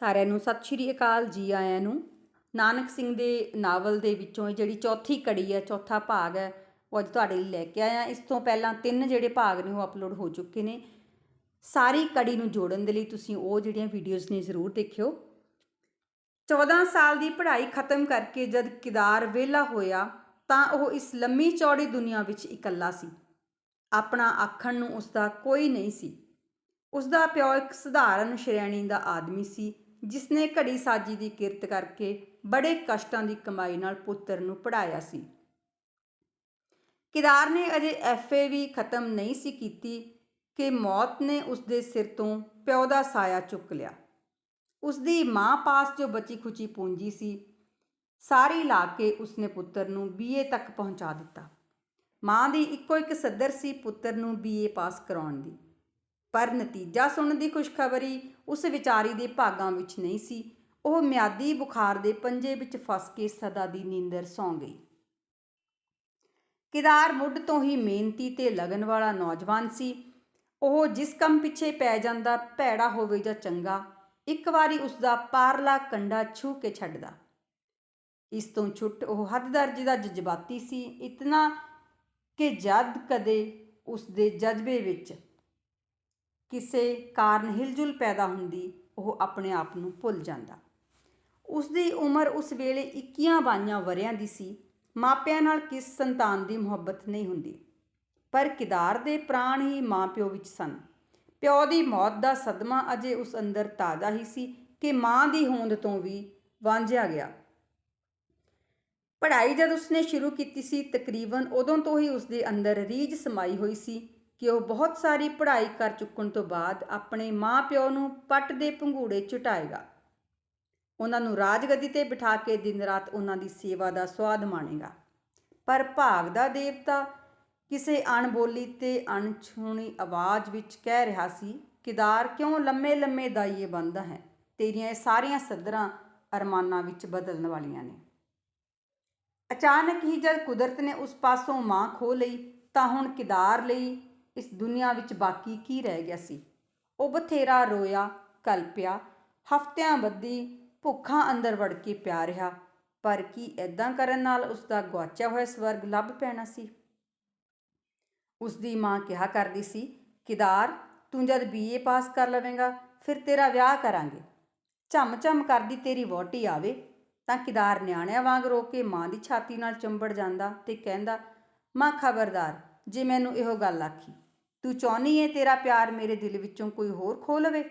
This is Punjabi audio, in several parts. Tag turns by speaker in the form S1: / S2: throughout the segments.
S1: ਸਾਰਿਆਂ ਨੂੰ ਸਤਿ ਸ਼੍ਰੀ ਅਕਾਲ ਜੀ ਆਇਆਂ ਨੂੰ। ਨਾਨਕ ਸਿੰਘ ਦੇ ਨਾਵਲ ਦੇ ਵਿੱਚੋਂ ਇਹ ਜਿਹੜੀ ਚੌਥੀ ਕੜੀ ਹੈ, ਚੌਥਾ ਭਾਗ ਹੈ, ਉਹ ਅੱਜ ਤੁਹਾਡੇ ਲਈ ਲੈ ਕੇ ਆਇਆ। ਇਸ ਤੋਂ ਪਹਿਲਾਂ ਤਿੰਨ ਜਿਹੜੇ ਭਾਗ ਨੇ ਉਹ ਅਪਲੋਡ ਹੋ ਚੁੱਕੇ ਨੇ। ਸਾਰੀ ਕੜੀ ਨੂੰ ਜੋੜਨ ਦੇ ਲਈ ਤੁਸੀਂ ਉਹ ਜਿਹੜੀਆਂ ਵੀਡੀਓਜ਼ ਨੇ ਜ਼ਰੂਰ ਦੇਖਿਓ। 14 ਸਾਲ ਦੀ ਪੜ੍ਹਾਈ ਖਤਮ ਕਰਕੇ ਜਦ ਕਿਦਾਰ ਵਿਹਲਾ ਹੋਇਆ, ਤਾਂ ਉਹ ਇਸ ਲੰਮੀ ਚੌੜੀ ਦੁਨੀਆ ਵਿੱਚ ਇਕੱਲਾ ਸੀ। ਆਪਣਾ ਆਖਣ ਨੂੰ ਉਸ ਦਾ ਕੋਈ ਨਹੀਂ ਸੀ। ਉਸ ਦਾ ਪਿਓ ਇੱਕ ਸਧਾਰਨ ਸ਼੍ਰੇਣੀ ਦਾ ਆਦਮੀ ਸੀ। ਜਿਸ ਨੇ ਘੜੀ ਸਾਜੀ ਦੀ ਕਿਰਤ ਕਰਕੇ ਬੜੇ ਕਸ਼ਟਾਂ ਦੀ ਕਮਾਈ ਨਾਲ ਪੁੱਤਰ ਨੂੰ ਪੜਾਇਆ ਸੀ। ਕਿਦਾਰ ਨੇ ਅਜੇ ਐਫਏ ਵੀ ਖਤਮ ਨਹੀਂ ਸੀ ਕੀਤੀ ਕਿ ਮੌਤ ਨੇ ਉਸ ਦੇ ਸਿਰ ਤੋਂ ਪਿਓ ਦਾ ਸਾਇਆ ਚੁੱਕ ਲਿਆ। ਉਸ ਦੀ ਮਾਂ ਪਾਸ ਜੋ ਬਚੀ ਖੁਚੀ ਪੂੰਜੀ ਸੀ, ਸਾਰੀ ਲਾ ਕੇ ਉਸਨੇ ਪੁੱਤਰ ਨੂੰ ਬੀਏ ਤੱਕ ਪਹੁੰਚਾ ਦਿੱਤਾ। ਮਾਂ ਦੀ ਇੱਕੋ ਇੱਕ ਸੱਦਰ ਸੀ ਪੁੱਤਰ ਨੂੰ ਬੀਏ ਪਾਸ ਕਰਾਉਣ ਦੀ। ਪਰ ਨਤੀਜਾ ਸੁਣਨ ਦੀ ਖੁਸ਼ਖਬਰੀ ਉਸ ਵਿਚਾਰੀ ਦੇ ਭਾਗਾਂ ਵਿੱਚ ਨਹੀਂ ਸੀ। ਉਹ ਮਿਆਦੀ ਬੁਖਾਰ ਦੇ ਪੰਜੇ ਵਿੱਚ ਫਸ ਕੇ ਸਦਾ ਦੀ ਨੀਂਦਰ ਸੌਂ ਗਈ। ਕਿਦਾਰ ਮੁੱਢ ਤੋਂ ਹੀ ਮਿਹਨਤੀ ਤੇ ਲਗਨ ਵਾਲਾ ਨੌਜਵਾਨ ਸੀ। ਉਹ ਜਿਸ ਕੰਮ ਪਿੱਛੇ ਪੈ ਜਾਂਦਾ, ਭੈੜਾ ਹੋਵੇ ਜਾਂ ਚੰਗਾ, ਇੱਕ ਵਾਰੀ ਉਸ ਦਾ ਪਾਰਲਾ ਕੰਡਾ ਛੂ ਕੇ ਛੱਡਦਾ। ਇਸ ਤੋਂ ਛੁੱਟ ਉਹ ਹੱਦ ਦਰਜੇ ਦਾ ਜਜ਼ਬਾਤੀ ਸੀ। ਇਤਨਾ ਕਿ ਜਦ ਕਦੇ ਉਸ ਦੇ ਜਜ਼ਬੇ ਵਿੱਚ ਕਿਸੇ ਕਾਰਨ ਹਿਲਜੁਲ ਪੈਦਾ ਹੁੰਦੀ, ਉਹ ਆਪਣੇ ਆਪ ਨੂੰ ਭੁੱਲ ਜਾਂਦਾ। ਉਸ ਦੀ ਉਮਰ ਉਸ ਵੇਲੇ 21 ਬਾਈਆਂ ਵਰਿਆਂ ਦੀ ਸੀ। ਮਾਪਿਆਂ ਨਾਲ ਕਿਸ ਸੰਤਾਨ ਦੀ ਮੁਹੱਬਤ ਨਹੀਂ ਹੁੰਦੀ। ਪਰ ਕਿਦਾਰ ਦੇ ਪ੍ਰਾਣ ਹੀ ਮਾਪਿਓ ਵਿੱਚ ਸਨ। ਪਿਓ ਦੀ ਮੌਤ ਦਾ ਸਦਮਾ ਅਜੇ ਉਸ ਅੰਦਰ ਤਾਜ਼ਾ ਹੀ ਸੀ ਕਿ ਮਾਂ ਦੀ ਹੋਂਦ ਤੋਂ ਵੀ ਵਾਂਝਿਆ ਗਿਆ। ਪੜ੍ਹਾਈ ਜਦ ਉਸਨੇ ਸ਼ੁਰੂ ਕੀਤੀ ਸੀ, ਤਕਰੀਬਨ ਉਦੋਂ ਤੋਂ ਹੀ ਉਸਦੇ ਅੰਦਰ ਰੀਝ ਸਮਾਈ ਹੋਈ ਸੀ। ਕਿ ਉਹ ਬਹੁਤ ਸਾਰੀ ਪੜ੍ਹਾਈ ਕਰ ਚੁੱਕਣ ਤੋਂ ਬਾਅਦ ਆਪਣੇ ਮਾਂ-ਪਿਓ ਨੂੰ ਪੱਟ ਦੇ ਪੰਘੂੜੇ ਝੁਟਾਏਗਾ ਉਹਨਾਂ ਨੂੰ ਰਾਜਗਦੀ ਤੇ ਬਿਠਾ ਕੇ ਦਿਨ ਰਾਤ ਉਹਨਾਂ ਦੀ ਸੇਵਾ ਦਾ ਸਵਾਦ ਮਾਣੇਗਾ। ਪਰ ਭਾਗ ਦਾ ਦੇਵਤਾ ਕਿਸੇ ਅਣਬੋਲੀ ਤੇ ਅਣਛੂਣੀ ਆਵਾਜ਼ ਵਿੱਚ ਕਹਿ ਰਿਹਾ ਸੀ, ਕਿਦਾਰ ਕਿਉਂ ਲੰਮੇ ਲੰਮੇ ਦਾਈਏ ਬੰਦਾ ਹੈ? ਤੇਰੀਆਂ ਇਹ ਸਾਰੀਆਂ ਸਦਰਾਂ ਅਰਮਾਨਾਂ ਵਿੱਚ ਬਦਲਣ ਵਾਲੀਆਂ ਨੇ। ਅਚਾਨਕ ਹੀ ਜਦ ਕੁਦਰਤ ਨੇ ਉਸ ਪਾਸੋਂ ਮਾਂ ਖੋ ਲਈ, ਤਾਂ ਹੁਣ ਕਿਦਾਰ ਲਈ ਇਸ ਦੁਨੀਆ ਵਿੱਚ ਬਾਕੀ ਕੀ ਰਹਿ ਗਿਆ ਸੀ? ਉਹ ਬਥੇਰਾ ਰੋਇਆ, ਕਲਪਿਆ, ਹਫ਼ਤਿਆਂ ਬੱਦੀ ਭੁੱਖਾਂ ਅੰਦਰ ਵੜ ਕੇ ਪਿਆ ਰਿਹਾ। ਪਰ ਕੀ ਐਦਾਂ ਕਰਨ ਨਾਲ ਉਸ ਦਾ ਗਵਾਚਿਆ ਹੋਇਆ ਸਵਰਗ ਲੱਭ ਪੈਣਾ ਸੀ? ਉਸ ਦੀ ਮਾਂ ਕਿਹਾ ਕਰਦੀ ਸੀ, ਕਿਦਾਰ, ਤੂੰ ਜਦ ਬੀਏ ਪਾਸ ਕਰ ਲਵੇਂਗਾ, ਫਿਰ ਤੇਰਾ ਵਿਆਹ ਕਰਾਂਗੇ। ਝਮ ਝਮ ਕਰਦੀ ਤੇਰੀ ਵੋਟੀ ਆਵੇ, ਤਾਂ ਕਿਦਾਰ ਨਿਆਣਿਆਂ ਵਾਂਗ ਰੋ ਕੇ ਮਾਂ ਦੀ ਛਾਤੀ ਨਾਲ ਚੰਬੜ ਜਾਂਦਾ ਤੇ ਕਹਿੰਦਾ, ਮਾਂ, ਖਬਰਦਾਰ ਜੇ ਮੈਨੂੰ ਇਹੋ ਗੱਲ ਆਖੀ, ਤੂੰ ਚਾਹਨੀ ਏ ਤੇਰਾ ਪਿਆਰ ਮੇਰੇ ਦਿਲ ਵਿੱਚੋਂ ਕੋਈ ਹੋਰ ਖੋ ਲਵੇ?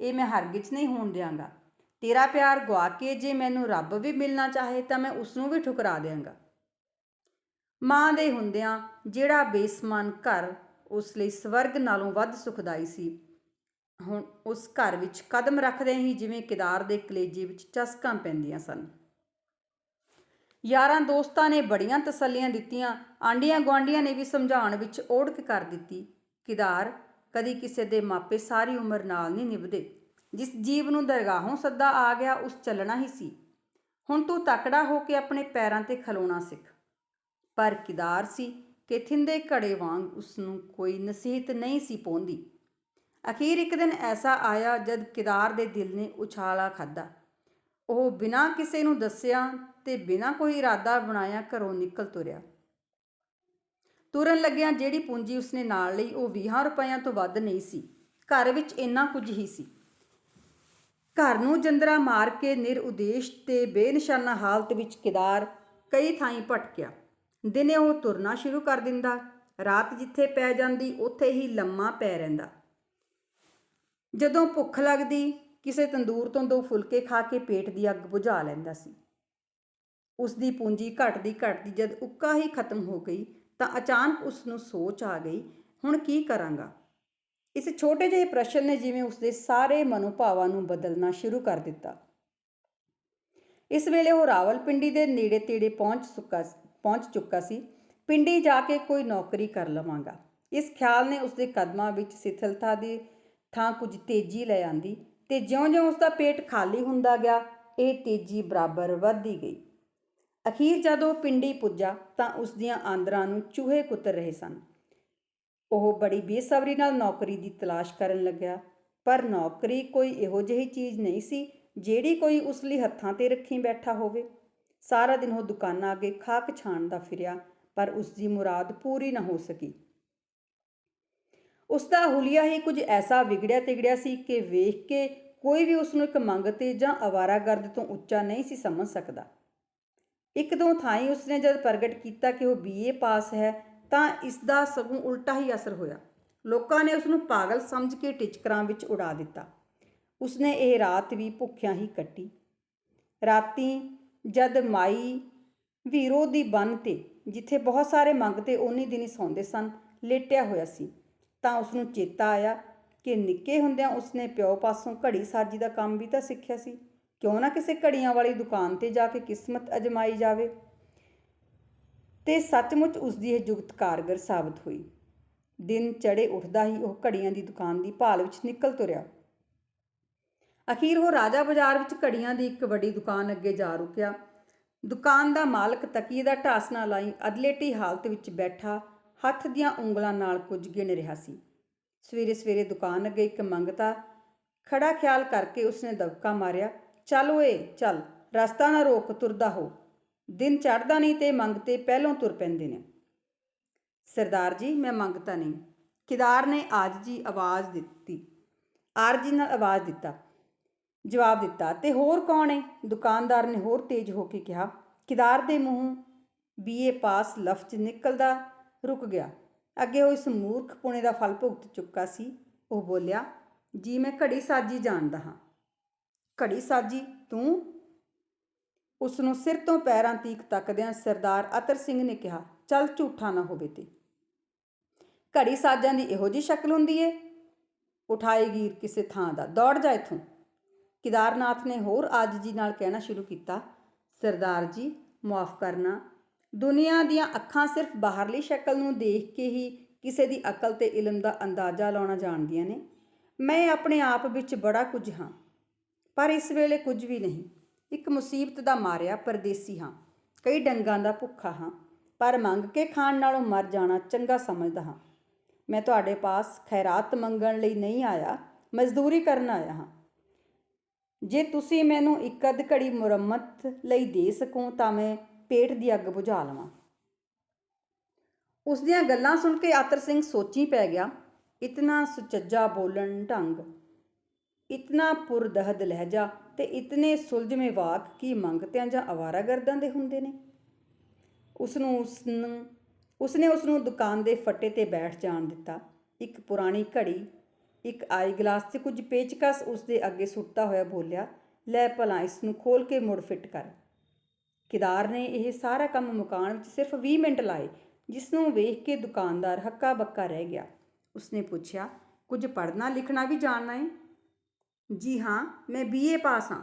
S1: ਇਹ ਮੈਂ ਹਰਗਿਜ਼ ਨਹੀਂ ਹੋਣ ਦਿਆਂਗਾ। ਤੇਰਾ ਪਿਆਰ ਗਵਾ ਕੇ ਜੇ ਮੈਨੂੰ ਰੱਬ ਵੀ ਮਿਲਣਾ ਚਾਹੇ ਤਾਂ ਮੈਂ ਉਸ ਨੂੰ ਵੀ ਠੁਕਰਾ ਦਿਆਂਗਾ। ਮਾਂ ਦੇ ਹੁੰਦਿਆਂ ਜਿਹੜਾ ਬੇਸਮਾਨ ਘਰ ਉਸ ਲਈ ਸਵਰਗ ਨਾਲੋਂ ਵੱਧ ਸੁਖਦਾਈ ਸੀ, ਹੁਣ ਉਸ ਘਰ ਵਿੱਚ ਕਦਮ ਰੱਖਦੇ ਹੀ ਜਿਵੇਂ ਕਿਦਾਰ ਦੇ ਕਲੇਜੇ ਵਿੱਚ ਚਸਕਾਂ ਪੈਂਦੀਆਂ ਸਨ। ਯਾਰਾਂ ਦੋਸਤਾਂ ਨੇ ਬੜੀਆਂ ਤਸੱਲੀਆਂ ਦਿੱਤੀਆਂ ਆਂਡੀਆਂ ਗਵਾਂਡੀਆਂ ਨੇ ਵੀ ਸਮਝਾਉਣ ਵਿੱਚ ਓੜਕ ਕਰ ਦਿੱਤੀ। ਕਿਦਾਰ ਕਦੀ ਕਿਸੇ ਦੇ ਮਾਪੇ ਸਾਰੀ ਉਮਰ ਨਾਲ ਨਹੀਂ ਨਿਭਦੇ। ਜਿਸ ਜੀਵ ਨੂੰ ਦਰਗਾਹੋਂ ਸੱਦਾ ਆ ਗਿਆ, ਉਸ ਚੱਲਣਾ ਹੀ ਸੀ। ਹੁਣ ਤੂੰ ਤਕੜਾ ਹੋ ਕੇ ਆਪਣੇ ਪੈਰਾਂ ਤੇ ਖਲੋਣਾ ਸਿੱਖ। ਪਰ ਕਿਦਾਰ ਸੀ ਕਿ ਥਿੰਦੇ ਘੜੇ ਵਾਂਗ ਉਸ ਨੂੰ ਕੋਈ ਨਸੀਹਤ ਨਹੀਂ ਸੀ ਪਹੁੰਦੀ ਅਖੀਰ ਇੱਕ ਦਿਨ ਐਸਾ ਆਇਆ ਜਦ ਕਿਦਾਰ ਦੇ ਦਿਲ ਨੇ ਉਛਾਲਾ ਖਾਦਾ ਉਹ ਬਿਨਾਂ ਕਿਸੇ ਨੂੰ ਦੱਸਿਆ ਤੇ ਬਿਨਾਂ ਕੋਈ ਇਰਾਦਾ ਬਣਾਇਆ ਘਰੋਂ ਨਿਕਲ ਤੁਰਿਆ। ਤੁਰਨ ਲੱਗਿਆਂ ਜਿਹੜੀ ਪੂੰਜੀ ਉਸਨੇ ਨਾਲ ਲਈ, ਉਹ 20 ਰੁਪਈਆਂ ਤੋਂ ਵੱਧ ਨਹੀਂ ਸੀ। ਘਰ ਵਿੱਚ ਇੰਨਾ ਕੁਝ ਹੀ ਸੀ। ਘਰ ਨੂੰ ਜੰਦਰਾ ਮਾਰ ਕੇ ਨਿਰਉਦੇਸ਼ ਤੇ ਬੇਨਿਸ਼ਾਨਾ ਹਾਲਤ ਵਿੱਚ ਕਿਦਾਰ ਕਈ ਥਾਈਂ ਭਟਕਿਆ। ਦਿਨੇ ਉਹ ਤੁਰਨਾ ਸ਼ੁਰੂ ਕਰ ਦਿੰਦਾ। ਰਾਤ ਜਿੱਥੇ ਪੈ ਜਾਂਦੀ, ਉੱਥੇ ਹੀ ਲੰਮਾ ਪੈ ਰਹਿੰਦਾ। ਜਦੋਂ ਭੁੱਖ ਲੱਗਦੀ ਕਿਸੇ ਤੰਦੂਰ ਤੋਂ ਦੋ ਫੁਲਕੇ ਖਾ ਕੇ ਪੇਟ ਦੀ ਅੱਗ ਬੁਝਾ ਲੈਂਦਾ ਸੀ। ਉਸ ਦੀ ਪੂੰਜੀ ਘਟਦੀ ਘਟਦੀ ਜਦ ਉੱਕਾ ਹੀ ਖਤਮ ਹੋ ਗਈ ਤਾਂ ਅਚਾਨਕ ਉਸ ਨੂੰ ਸੋਚ ਆ ਗਈ, ਹੁਣ ਕੀ ਕਰਾਂਗਾ? ਇਸ ਛੋਟੇ ਜਿਹੇ ਪ੍ਰਸ਼ਨ ਨੇ ਜਿਵੇਂ ਉਸ ਦੇ ਸਾਰੇ ਮਨੋਭਾਵਾਂ ਨੂੰ ਬਦਲਣਾ ਸ਼ੁਰੂ ਕਰ ਦਿੱਤਾ। ਇਸ ਵੇਲੇ ਉਹ ਰਾਵਲਪਿੰਡੀ ਦੇ ਨੇੜੇ ਤੇੜੇ ਪਹੁੰਚ ਚੁੱਕਾ ਪਹੁੰਚ ਚੁੱਕਾ ਸੀ। ਪਿੰਡੀ ਜਾ ਕੇ ਕੋਈ ਨੌਕਰੀ ਕਰ ਲਵਾਂਗਾ। ਇਸ ਖਿਆਲ ਨੇ ਉਸ ਦੇ ਕਦਮਾਂ ਵਿੱਚ ਸਿਥਲਤਾ ਦੀ ਥਾਂ ਕੁਝ ਤੇਜ਼ੀ ਲੈ ਆਂਦੀ। ਤੇ ਜਿਉਂ-ਜਿਉਂ ਉਸ ਦਾ ਪੇਟ ਖਾਲੀ ਹੁੰਦਾ ਗਿਆ, ਇਹ ਤੇਜ਼ੀ ਬਰਾਬਰ ਵੱਧਦੀ ਗਈ। ਅਖੀਰ ਜਦੋਂ ਪਿੰਡੀ ਪੁੱਜਾ ਤਾਂ ਉਸ ਦੀਆਂ ਆਂਦਰਾਂ ਨੂੰ ਚੂਹੇ ਕੁੱਤਰ ਰਹੇ ਸਨ। ਉਹ ਬੜੀ ਬੇਸਬਰੀ ਨਾਲ ਨੌਕਰੀ ਦੀ ਤਲਾਸ਼ ਕਰਨ ਲੱਗਿਆ, ਪਰ ਨੌਕਰੀ ਕੋਈ ਇਹੋ ਜਿਹੀ ਚੀਜ਼ ਨਹੀਂ ਸੀ ਜਿਹੜੀ ਕੋਈ ਉਸ ਲਈ ਹੱਥਾਂ ਤੇ ਰੱਖੀ ਬੈਠਾ ਹੋਵੇ। ਸਾਰਾ ਦਿਨ ਉਹ ਦੁਕਾਨਾਂ ਅੱਗੇ ਖਾਕ ਛਾਣ ਦਾ ਫਿਰਿਆ, ਪਰ ਉਸ ਦੀ ਮੁਰਾਦ ਪੂਰੀ ਨਾ ਹੋ ਸਕੀ। ਉਸ ਦਾ ਹੁਲੀਆ ਹੀ ਕੁਝ ਐਸਾ ਵਿਗੜਿਆ ਤਿਗੜਿਆ ਸੀ ਕਿ ਵੇਖ ਕੇ ਕੋਈ ਵੀ ਉਸ ਨੂੰ ਇੱਕ ਮੰਗਤੇ ਜਾਂ ਅਵਾਰਾਗਰਦ ਤੋਂ ਉੱਚਾ ਨਹੀਂ ਸੀ ਸਮਝ ਸਕਦਾ। ਇੱਕ ਦੋ ਥਾਈਂ ਉਸਨੇ ਜਦ ਪ੍ਰਗਟ ਕੀਤਾ ਕਿ ਉਹ ਬੀਏ ਪਾਸ ਹੈ, ਤਾਂ ਇਸ ਦਾ ਸਗੋਂ ਉਲਟਾ ਹੀ ਅਸਰ ਹੋਇਆ। ਲੋਕਾਂ ਨੇ ਉਸ ਨੂੰ ਪਾਗਲ ਸਮਝ ਕੇ ਟਿਚਕਰਾਂ ਵਿੱਚ ਉਡਾ ਦਿੱਤਾ। ਉਸਨੇ ਇਹ ਰਾਤ ਵੀ ਭੁੱਖਿਆਂ ਹੀ ਕੱਟੀ। ਰਾਤੀ ਜਦ ਮਾਈ ਵੀਰੋ ਦੀ ਬੰਨ ਤੇ, ਜਿੱਥੇ ਬਹੁਤ ਸਾਰੇ ਮੰਗਤੇ ਉਨੀ ਦਿਨੀ ਸੌਂਦੇ ਸਨ, ਲੇਟਿਆ ਹੋਇਆ ਸੀ। ਤਾਂ ਉਸ ਨੂੰ ਚੇਤਾ ਆਇਆ ਕਿ ਨਿੱਕੇ ਹੁੰਦਿਆਂ ਉਸਨੇ ਪਿਓ ਪਾਸੋਂ ਘੜੀ ਸਾਜੀ ਦਾ ਕੰਮ ਵੀ ਤਾਂ ਸਿੱਖਿਆ ਸੀ। ਕਿਉਂ ਨਾ ਕਿਸੇ ਘੜੀਆਂ ਵਾਲੀ ਦੁਕਾਨ ਤੇ ਜਾ ਕੇ ਕਿਸਮਤ ਅਜਮਾਈ ਜਾਵੇ। ਤੇ ਸੱਚਮੁੱਚ ਉਸ ਦੀ ਇਹ ਜੁਗਤ ਕਾਰਗਰ ਸਾਬਤ ਹੋਈ। ਦਿਨ ਚੜੇ ਉੱਠਦਾ ਹੀ ਉਹ ਘੜੀਆਂ ਦੀ ਦੁਕਾਨ ਦੀ ਭਾਲ ਵਿੱਚ ਨਿਕਲ ਤੁਰਿਆ। ਅਖੀਰ ਉਹ ਰਾਜਾ ਬਾਜ਼ਾਰ ਵਿੱਚ ਘੜੀਆਂ ਦੀ ਇੱਕ ਵੱਡੀ ਦੁਕਾਨ ਅੱਗੇ ਜਾ ਰੁਕਿਆ। ਦੁਕਾਨ ਦਾ ਮਾਲਕ ਤਕੀਏ ਦਾ ਢਾਸ ਲਾਈ ਅਦਲੇਟੀ ਹਾਲਤ ਵਿੱਚ ਬੈਠਾ ਹੱਥ ਦੀਆਂ ਉਂਗਲਾਂ ਨਾਲ ਕੁਝ ਗਿਣ ਰਿਹਾ ਸੀ। ਸਵੇਰੇ ਸਵੇਰੇ ਦੁਕਾਨ ਅੱਗੇ ਇੱਕ ਮੰਗਤਾ ਖੜਾ ਖਿਆਲ ਕਰਕੇ ਉਸਨੇ ਦਬਕਾ ਮਾਰਿਆ, ਚੱਲ ਓਏ, ਚੱਲ, ਰਸਤਾ ਨਾ ਰੋਕ, ਤੁਰਦਾ ਹੋ। ਦਿਨ ਚੜਦਾ ਨਹੀਂ ਤੇ ਮੰਗਤੇ ਪਹਿਲੋਂ ਤੁਰ ਪੈਂਦੇ ਨੇ। ਸਰਦਾਰ ਜੀ, ਮੈਂ ਮੰਗਤਾ ਨਹੀਂ। ਕਿਦਾਰ ਨੇ ਆਜ ਜੀ ਆਵਾਜ਼ ਦਿੱਤੀ? ਆਰਜੀ ਨਾਲ ਆਵਾਜ਼ ਦਿੱਤਾ। ਜਵਾਬ ਦਿੱਤਾ, ਤੇ ਹੋਰ ਕੌਣ ਹੈ ਦੁਕਾਨਦਾਰ ਨੇ ਹੋਰ ਤੇਜ਼ ਹੋ ਕੇ ਕਿਹਾ, ਕਿਦਾਰ ਦੇ ਮੂੰਹੋਂ ਬੀਏ ਪਾਸ ਲਫ਼ਜ਼ ਨਿਕਲਦਾ ਰੁਕ ਗਿਆ। ਅੱਗੇ ਉਹ ਇਸ ਮੂਰਖ ਪੁਣੇ ਦਾ ਫਲ ਭੁਗਤ ਚੁੱਕਾ ਸੀ। ਉਹ ਬੋਲਿਆ, ਜੀ, ਮੈਂ ਘੜੀ ਸਾਜੀ ਜਾਣਦਾ ਹਾਂ। ਘੜੀ ਸਾਜੀ? ਤੂੰ? ਉਸ ਨੂੰ ਸਿਰ ਤੋਂ ਪੈਰਾਂ ਤੀਕ ਤੱਕਦਿਆਂ ਸਰਦਾਰ ਅਤਰ ਸਿੰਘ ਨੇ ਕਿਹਾ, ਚੱਲ, ਝੂਠਾ ਨਾ ਹੋਵੇ ਤੇ। ਘੜੀ ਸਾਜਾਂ ਦੀ ਇਹੋ ਜੀ ਸ਼ਕਲ ਹੁੰਦੀ ਏ? ਉਠਾਈ ਕਿਸੇ ਥਾਂ ਦਾ। ਦੌੜ ਜਾ ਇਥੋਂ। ਕਿਦਾਰਨਾਥ ਨੇ ਹੋਰ ਆਜਜੀ ਨਾਲ ਕਹਿਣਾ ਸ਼ੁਰੂ ਕੀਤਾ। ਸਰਦਾਰ ਜੀ ਮਾਫ ਕਰਨਾ। ਦੁਨੀਆ ਦੀਆਂ ਅੱਖਾਂ ਸਿਰਫ ਬਾਹਰਲੀ ਸ਼ਕਲ ਨੂੰ ਦੇਖ ਕੇ ਹੀ ਕਿਸੇ ਦੀ ਅਕਲ ਤੇ ਇਲਮ ਦਾ ਅੰਦਾਜ਼ਾ ਲਾਉਣਾ ਜਾਣਦੀਆਂ ਨੇ। ਮੈਂ ਆਪਣੇ ਆਪ ਵਿੱਚ ਬੜਾ ਕੁਝ ਹਾਂ, ਪਰ ਇਸ ਵੇਲੇ ਕੁਝ ਵੀ ਨਹੀਂ। ਇੱਕ ਮੁਸੀਬਤ ਦਾ ਮਾਰਿਆ ਪਰਦੇਸੀ ਹਾਂ। ਕਈ ਡੰਗਾਂ ਦਾ ਭੁੱਖਾ ਹਾਂ, ਪਰ ਮੰਗ ਕੇ ਖਾਣ ਨਾਲੋਂ ਮਰ ਜਾਣਾ ਚੰਗਾ ਸਮਝਦਾ ਹਾਂ। ਮੈਂ ਤੁਹਾਡੇ ਪਾਸ ਖੈਰਾਤ ਮੰਗਣ ਲਈ ਨਹੀਂ ਆਇਆ, ਮਜ਼ਦੂਰੀ ਕਰਨ ਆਇਆ ਹਾਂ। ਜੇ ਤੁਸੀਂ ਮੈਨੂੰ ਇੱਕ ਅੱਧ ਘੜੀ ਮੁਰੰਮਤ ਲਈ ਦੇ ਸਕੋ ਤਾਂ ਮੈਂ ਪੇਟ ਦੀ ਅੱਗ ਬੁਝਾ ਲਵਾਂ। ਉਸ ਦੀਆਂ ਗੱਲਾਂ ਸੁਣ ਕੇ ਆਤਰ ਸਿੰਘ ਸੋਚੀ ਪੈ ਗਿਆ, ਇਤਨਾ ਸੁਚੱਜਾ ਬੋਲਣ ਢੰਗ, ਇਤਨਾ ਪੁਰਦਹਦ ਲਹਿਜਾ ਤੇ ਇਤਨੇ ਸੁਲਝਵੇਂ ਵਾਕ ਕੀ ਮੰਗਤਿਆਂ ਜਾਂ ਅਵਾਰਾਗਰਦਾਂ ਦੇ ਹੁੰਦੇ ਨੇ? ਉਸ ਨੂੰ ਉਸ ਨੂੰ ਉਸਨੇ ਉਸ ਨੂੰ ਦੁਕਾਨ ਦੇ ਫੱਟੇ ਤੇ ਬੈਠ ਜਾਣ ਦਿੱਤਾ। ਇੱਕ ਪੁਰਾਣੀ ਘੜੀ, ਇੱਕ ਆਈ ਗਲਾਸ ਤੇ ਕੁਝ ਪੇਚਕਸ ਉਸ ਦੇ ਅੱਗੇ ਸੁੱਟਦਾ ਹੋਇਆ ਬੋਲਿਆ, ਲੈ ਭਲਾ ਇਸ ਨੂੰ ਖੋਲ ਕੇ ਮੁੜ ਫਿੱਟ ਕਰ। ਕਿਦਾਰ ਨੇ ਇਹ ਸਾਰਾ ਕੰਮ ਮੁਕਾਉਣ ਵਿੱਚ ਸਿਰਫ 20 ਮਿੰਟ ਲਾਏ, ਜਿਸ ਨੂੰ ਵੇਖ ਕੇ ਦੁਕਾਨਦਾਰ ਹੱਕਾ ਬੱਕਾ ਰਹਿ ਗਿਆ। ਉਸਨੇ ਪੁੱਛਿਆ, ਕੁਝ ਪੜ੍ਹਨਾ ਲਿਖਣਾ ਵੀ ਜਾਣਨਾ ਹੈ ਜੀ ਹਾਂ, ਮੈਂ ਬੀਏ ਪਾਸ ਹਾਂ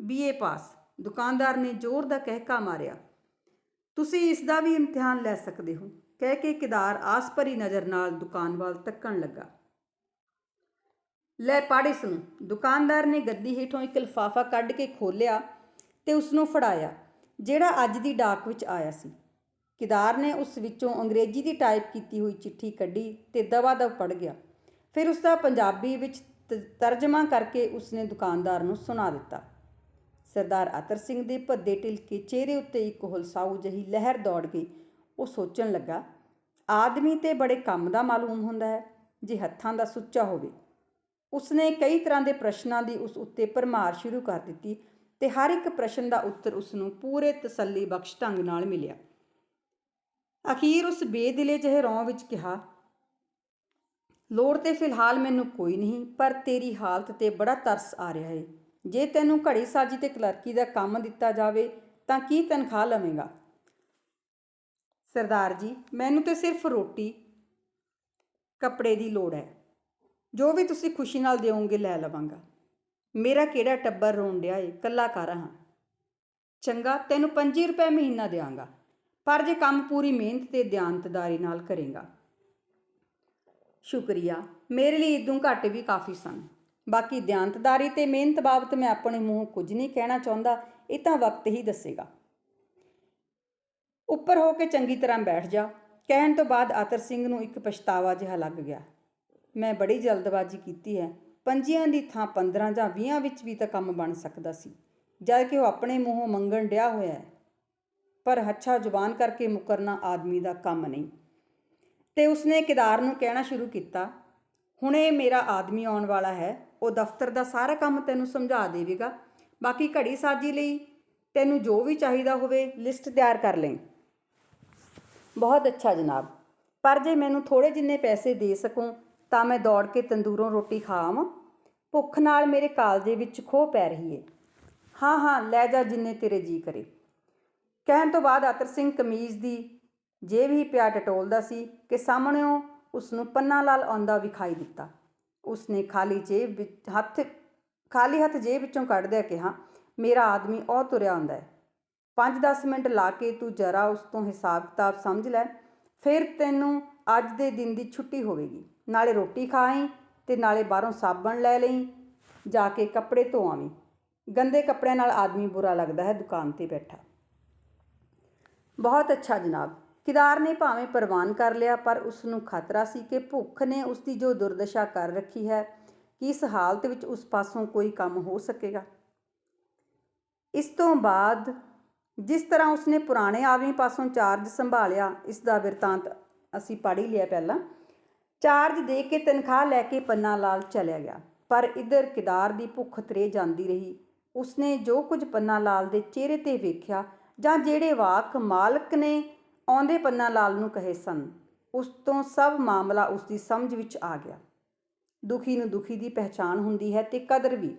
S1: ਬੀਏ ਪਾਸ? ਦੁਕਾਨਦਾਰ ਨੇ ਜ਼ੋਰ ਦਾ ਕਹਿਕਾ ਮਾਰਿਆ। ਤੁਸੀਂ ਇਸ ਦਾ ਵੀ ਇਮਤਿਹਾਨ ਲੈ ਸਕਦੇ ਹੋ। ਕਹਿ ਕੇ ਕਿਦਾਰ ਆਸ ਭਰੀ ਨਜ਼ਰ ਨਾਲ ਦੁਕਾਨ ਵੱਲ ਤੱਕਣ ਲੱਗਾ। ਲੈ ਪੜ੍ਹ ਇਸ ਨੂੰ। ਦੁਕਾਨਦਾਰ ਨੇ ਗੱਦੀ ਹੇਠੋਂ ਇੱਕ ਲਿਫਾਫਾ ਕੱਢ ਕੇ ਖੋਲ੍ਹਿਆ ਤੇ ਉਸ ਨੂੰ ਫੜਾਇਆ। ਜਿਹੜਾ ਅੱਜ ਦੀ ਡਾਕ ਵਿੱਚ ਆਇਆ ਸੀ। ਕਿਦਾਰ ਨੇ ਉਸ ਵਿੱਚੋਂ ਅੰਗਰੇਜ਼ੀ ਦੀ ਟਾਈਪ ਕੀਤੀ ਹੋਈ ਚਿੱਠੀ ਕੱਢੀ ਤੇ ਦਵਾ-ਦਵ ਪੜ੍ਹ ਗਿਆ। ਫਿਰ ਉਸ ਦਾ ਪੰਜਾਬੀ ਵਿੱਚ ਤਰਜਮਾ ਕਰਕੇ ਉਸਨੇ ਦੁਕਾਨਦਾਰ ਨੂੰ ਸੁਣਾ ਦਿੱਤਾ। ਸਰਦਾਰ ਅਤਰ ਸਿੰਘ ਦੇ ਭੱਦੇ ਟਿਲਕੇ ਚਿਹਰੇ ਉੱਤੇ ਇੱਕ ਹੁਲਸਾਊ ਜਹੀ ਲਹਿਰ ਦੌੜ ਗਈ। ਉਹ ਸੋਚਣ ਲੱਗਾ, ਆਦਮੀ ਤੇ ਬੜੇ ਕੰਮ ਦਾ ਮਾਲੂਮ ਹੁੰਦਾ ਹੈ, ਜੇ ਹੱਥਾਂ ਦਾ ਸੁੱਚਾ ਹੋਵੇ। ਉਸਨੇ ਕਈ ਤਰ੍ਹਾਂ ਦੇ ਪ੍ਰਸ਼ਨਾਂ ਦੀ ਉਸ ਉੱਤੇ ਭਰਮਾਰ ਸ਼ੁਰੂ ਕਰ ਦਿੱਤੀ ਤੇ ਹਰ ਇੱਕ ਪ੍ਰਸ਼ਨ ਦਾ ਉੱਤਰ ਉਸ ਨੂੰ ਪੂਰੇ ਤਸੱਲੀ ਬਖਸ਼ ਢੰਗ ਨਾਲ ਮਿਲਿਆ। ਅਖੀਰ ਉਸ ਬੇਦਿਲੇ ਜਿਹੇ ਰੌਂ ਵਿੱਚ ਕਿਹਾ, ਲੋੜ ਤੇ ਫਿਲਹਾਲ ਮੈਨੂੰ ਕੋਈ ਨਹੀਂ, ਪਰ ਤੇਰੀ ਹਾਲਤ ਤੇ ਬੜਾ ਤਰਸ ਆ ਰਿਹਾ ਏ। ਜੇ ਤੈਨੂੰ ਘੜੀ ਸਾਜੀ ਤੇ ਕਲਰਕੀ ਦਾ ਕੰਮ ਦਿੱਤਾ ਜਾਵੇ, ਤਾਂ ਕੀ ਤਨਖਾਹ ਲਵੇਂਗਾ? ਸਰਦਾਰ ਜੀ, ਮੈਨੂੰ ਤੇ ਸਿਰਫ ਰੋਟੀ, ਕੱਪੜੇ ਦੀ ਲੋੜ ਹੈ। ਜੋ ਵੀ ਤੁਸੀਂ ਖੁਸ਼ੀ ਨਾਲ ਦਿਓਗੇ, ਲੈ ਲਵਾਂਗਾ। ਮੇਰਾ ਕਿਹੜਾ ਟੱਬਰ ਰੋਣ ਡਿਆ ਏ? ਕੱਲਾ ਕਰ ਹਾਂ। ਚੰਗਾ, ਤੈਨੂੰ 25 ਰੁਪਏ ਮਹੀਨਾ ਦਿਆਂਗਾ। ਪਰ ਜੇ ਕੰਮ ਪੂਰੀ ਮਿਹਨਤ ਤੇ ਦਿਆਨਤਦਾਰੀ ਨਾਲ ਕਰੇਗਾ। ਸ਼ੁਕਰੀਆ, ਮੇਰੇ ਲਈ ਇਦੋਂ ਘੱਟ ਵੀ ਕਾਫੀ ਸਨ। ਬਾਕੀ ਦਿਆਨਤਦਾਰੀ ਤੇ ਮਿਹਨਤ ਬਾਬਤ ਮੈਂ ਆਪਣੇ ਮੂੰਹ ਕੁਝ ਨਹੀਂ ਕਹਿਣਾ ਚਾਹੁੰਦਾ, ਇਹ ਤਾਂ ਵਕਤ ਹੀ ਦੱਸੇਗਾ। ਉੱਪਰ ਹੋ ਕੇ ਚੰਗੀ ਤਰ੍ਹਾਂ ਬੈਠ ਜਾ। ਕਹਿਣ ਤੋਂ ਬਾਅਦ ਆਤਰ ਸਿੰਘ ਨੂੰ ਇੱਕ ਪਛਤਾਵਾ ਜਿਹਾ ਲੱਗ ਗਿਆ। ਮੈਂ ਬੜੀ ਜਲਦਬਾਜ਼ੀ ਕੀਤੀ ਹੈ। ਪੰਜੀਆਂ ਦੀ ਥਾਂ 15 ਜਾਂ 20 ਵਿੱਚ ਵੀ ਤਾਂ ਕੰਮ ਬਣ ਸਕਦਾ ਸੀ। ਜਦ ਕਿ ਉਹ ਆਪਣੇ ਮੂੰਹੋਂ ਮੰਗਣ ਡਿਆ ਹੋਇਆ ਹੈ। ਪਰ ਹੱਛਾ ਜ਼ੁਬਾਨ ਕਰਕੇ ਮੁਕਰਨਾ ਆਦਮੀ ਦਾ ਕੰਮ ਨਹੀਂ। ਤੇ ਉਸਨੇ ਕਿਦਾਰ ਨੂੰ ਕਹਿਣਾ ਸ਼ੁਰੂ ਕੀਤਾ, ਹੁਣੇ ਮੇਰਾ ਆਦਮੀ ਆਉਣ ਵਾਲਾ ਹੈ, ਉਹ ਦਫ਼ਤਰ ਦਾ ਸਾਰਾ ਕੰਮ ਤੈਨੂੰ ਸਮਝਾ ਦੇਵੇਗਾ। ਬਾਕੀ ਘੜੀ ਸਾਜੀ ਲਈ ਤੈਨੂੰ ਜੋ ਵੀ ਚਾਹੀਦਾ ਹੋਵੇ, ਲਿਸਟ ਤਿਆਰ ਕਰ ਲੈ। ਬਹੁਤ ਅੱਛਾ ਜਨਾਬ। ਪਰ ਜੇ ਮੈਨੂੰ ਥੋੜੇ ਜਿੰਨੇ ਪੈਸੇ ਦੇ ਸਕੋ ਤਾਂ ਮੈਂ ਦੌੜ ਕੇ ਤੰਦੂਰੋਂ ਰੋਟੀ ਖਾ ਆਵਾਂ ਭੁੱਖ ਨਾਲ ਮੇਰੇ ਕਾਲਜੇ ਵਿੱਚ ਖੋਹ ਪੈ ਰਹੀ ਏ। ਹਾਂ ਹਾਂ, ਲੈ ਜਾ ਜਿੰਨੇ ਤੇਰੇ ਜੀ ਕਰੇ। ਕਹਿਣ ਤੋਂ ਬਾਅਦ ਅਤਰ ਸਿੰਘ ਕਮੀਜ਼ ਦੀ ਜੇਬ ਹੀ ਪਿਆ ਟਟੋਲਦਾ ਸੀ ਕਿ ਸਾਹਮਣਿਓਂ ਉਸ ਨੂੰ ਪੰਨਾ ਲਾਲ ਆਉਂਦਾ ਵਿਖਾਈ ਦਿੱਤਾ। ਉਸਨੇ ਖਾਲੀ ਜੇਬ ਵਿੱਚ ਹੱਥ, ਖਾਲੀ ਹੱਥ ਜੇਬ ਵਿੱਚੋਂ ਕੱਢਦਿਆਂ ਕਿਹਾ, ਮੇਰਾ ਆਦਮੀ ਉਹ ਤੁਰਿਆ ਆਉਂਦਾ ਹੈ। 5-10 ਮਿੰਟ ਲਾ ਕੇ ਤੂੰ ਜਰਾ ਉਸ ਤੋਂ ਹਿਸਾਬ ਕਿਤਾਬ ਸਮਝ ਲੈ। ਫਿਰ ਤੈਨੂੰ ਅੱਜ ਦੇ ਦਿਨ ਦੀ ਛੁੱਟੀ ਹੋਵੇਗੀ। ਨਾਲੇ ਰੋਟੀ ਖਾ ਖਾਈ ਅਤੇ ਨਾਲੇ ਬਾਹਰੋਂ ਸਾਬਣ ਲੈ ਲਈ, ਜਾ ਕੇ ਕੱਪੜੇ ਧੋ ਆਵੀਂ ਗੰਦੇ ਕੱਪੜਿਆਂ ਨਾਲ ਆਦਮੀ ਬੁਰਾ ਲੱਗਦਾ ਹੈ, ਦੁਕਾਨ ਤੇ ਬੈਠਾ। ਬਹੁਤ ਅੱਛਾ ਜਨਾਬ। ਕਿਦਾਰ ਨੇ ਭਾਵੇਂ ਪ੍ਰਵਾਨ ਕਰ ਲਿਆ, ਪਰ ਉਸ ਨੂੰ ਖਤਰਾ ਸੀ ਕਿ ਭੁੱਖ ਨੇ ਉਸ ਦੀ ਜੋ ਦੁਰਦਸ਼ਾ ਕਰ ਰੱਖੀ ਹੈ ਕਿ ਇਸ ਹਾਲਤ ਵਿੱਚ ਉਸ ਪਾਸੋਂ ਕੋਈ ਕੰਮ ਹੋ ਸਕੇਗਾ? ਇਸ ਤੋਂ ਬਾਅਦ ਜਿਸ ਤਰ੍ਹਾਂ ਉਸਨੇ ਪੁਰਾਣੇ ਆਦਮੀ ਪਾਸੋਂ ਚਾਰਜ ਸੰਭਾਲਿਆ, ਇਸ ਦਾ ਬਿਰਤਾਂਤ ਅਸੀਂ ਪੜ੍ਹ ਹੀ ਲਿਆ ਪਹਿਲਾਂ। ਚਾਰਜ ਦੇ ਕੇ ਤਨਖਾਹ ਲੈ ਕੇ ਪੰਨਾ ਲਾਲ ਚਲਿਆ ਗਿਆ। ਪਰ ਇਧਰ ਕਿਦਾਰ ਦੀ ਭੁੱਖ ਤਰੇ ਜਾਂਦੀ ਰਹੀ। ਉਸਨੇ ਜੋ ਕੁਝ ਪੰਨਾ ਲਾਲ ਦੇ ਚਿਹਰੇ ਤੇ ਵੇਖਿਆ ਜਾਂ ਜਿਹੜੇ ਵਾਕ ਮਾਲਕ ਨੇ ਆਉਂਦੇ ਪੰਨਾ ਲਾਲ ਨੂੰ ਕਹੇ ਸਨ, ਉਸ ਤੋਂ ਸਭ ਮਾਮਲਾ ਉਸ ਦੀ ਸਮਝ ਵਿੱਚ ਆ ਗਿਆ। ਦੁਖੀ ਨੂੰ ਦੁਖੀ ਦੀ ਪਹਿਚਾਨ ਹੁੰਦੀ ਹੈ ਤੇ ਕਦਰ ਵੀ।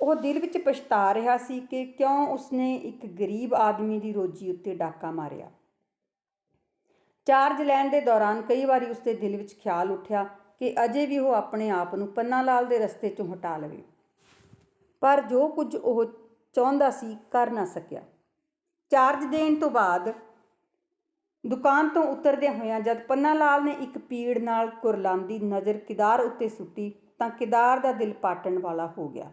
S1: ਉਹ ਦਿਲ ਵਿੱਚ ਪਛਤਾ ਰਿਹਾ ਸੀ ਕਿ ਕਿਉਂ ਉਸਨੇ ਇੱਕ ਗਰੀਬ ਆਦਮੀ ਦੀ ਰੋਜੀ ਉੱਤੇ ਡਾਕਾ ਮਾਰਿਆ। ਚਾਰਜ ਲੈਣ ਦੇ ਦੌਰਾਨ ਕਈ ਵਾਰੀ ਉਸਦੇ ਦਿਲ ਵਿੱਚ ਖਿਆਲ ਉੱਠਿਆ ਕਿ ਅਜੇ ਵੀ ਉਹ ਆਪਣੇ ਆਪ ਨੂੰ ਪੰਨਾ ਲਾਲ ਦੇ ਰਸਤੇ ਚੋਂ ਹਟਾ ਲਵੇ। ਪਰ ਜੋ ਕੁਝ ਉਹ ਚਾਹੁੰਦਾ ਸੀ ਕਰ ਨਾ ਸਕਿਆ। ਚਾਰਜ ਦੇਣ ਤੋਂ ਬਾਅਦ ਦੁਕਾਨ ਤੋਂ ਉਤਰਦਿਆਂ ਹੋਇਆਂ ਜਦ ਪੰਨਾ ਲਾਲ ਨੇ ਇੱਕ ਪੀੜ ਨਾਲ ਕੁਰਲਾਂਦੀ ਨਜ਼ਰ ਕਿਦਾਰ ਉੱਤੇ ਸੁੱਟੀ ਤਾਂ ਕਿਦਾਰ ਦਾ ਦਿਲ ਪਾਟਣ ਵਾਲਾ ਹੋ ਗਿਆ।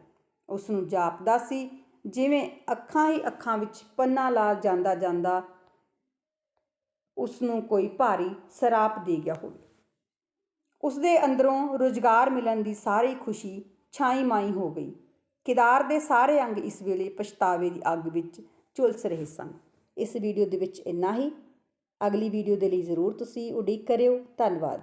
S1: ਉਸ ਨੂੰ ਜਾਪਦਾ ਸੀ ਜਿਵੇਂ ਅੱਖਾਂ ਹੀ ਅੱਖਾਂ ਵਿੱਚ ਪੰਨਾ ਲਾਲ ਜਾਂਦਾ ਜਾਂਦਾ ਉਸ ਨੂੰ ਕੋਈ ਭਾਰੀ ਸਰਾਪ ਦੇ ਗਿਆ ਹੋਵੇ। ਉਸ ਦੇ ਅੰਦਰੋਂ ਰੁਜ਼ਗਾਰ ਮਿਲਣ ਦੀ ਸਾਰੀ ਖੁਸ਼ੀ ਛਾਈ ਮਾਈ ਹੋ ਗਈ। ਕਿਦਾਰ ਦੇ ਸਾਰੇ ਅੰਗ ਇਸ ਵੇਲੇ ਪਛਤਾਵੇ ਦੀ ਅੱਗ ਵਿੱਚ ਝੁਲਸ ਰਹੇ ਸਨ। ਇਸ ਵੀਡੀਓ ਦੇ ਵਿੱਚ ਇੰਨਾ ਹੀ। ਅਗਲੀ ਵੀਡੀਓ ਦੇ ਲਈ ਜ਼ਰੂਰ ਤੁਸੀਂ ਉਡੀਕ ਕਰਿਓ। ਧੰਨਵਾਦ।